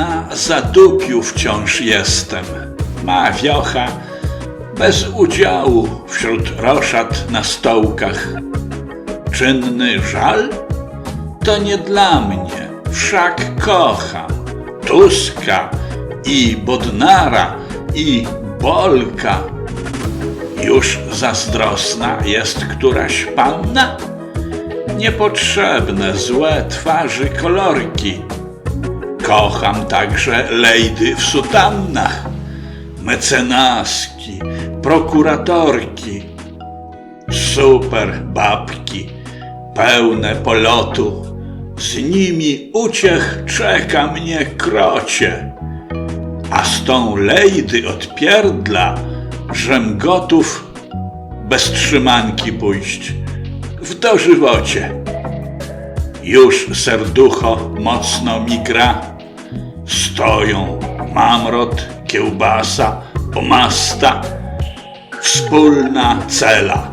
Na zadupiu wciąż jestem. Ma wiocha bez udziału wśród roszad na stołkach. Czynny żal? To nie dla mnie, wszak kocham Tuska i Bodnara i Bolka. Już zazdrosna jest któraś panna? Niepotrzebne złe twarzy kolorki. Kocham także lejdy w sutannach, mecenaski, prokuratorki, super babki, pełne polotu. Z nimi uciech czeka mnie krocie, a z tą lejdy od pierdla, żem gotów bez trzymanki pójść w dożywocie. Już serducho mocno mi gra. Stoją mamrot, kiełbasa, pomasta. Wspólna cela.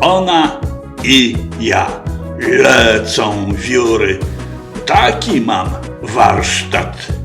Ona i ja. Lecą wióry. Taki mam warsztat.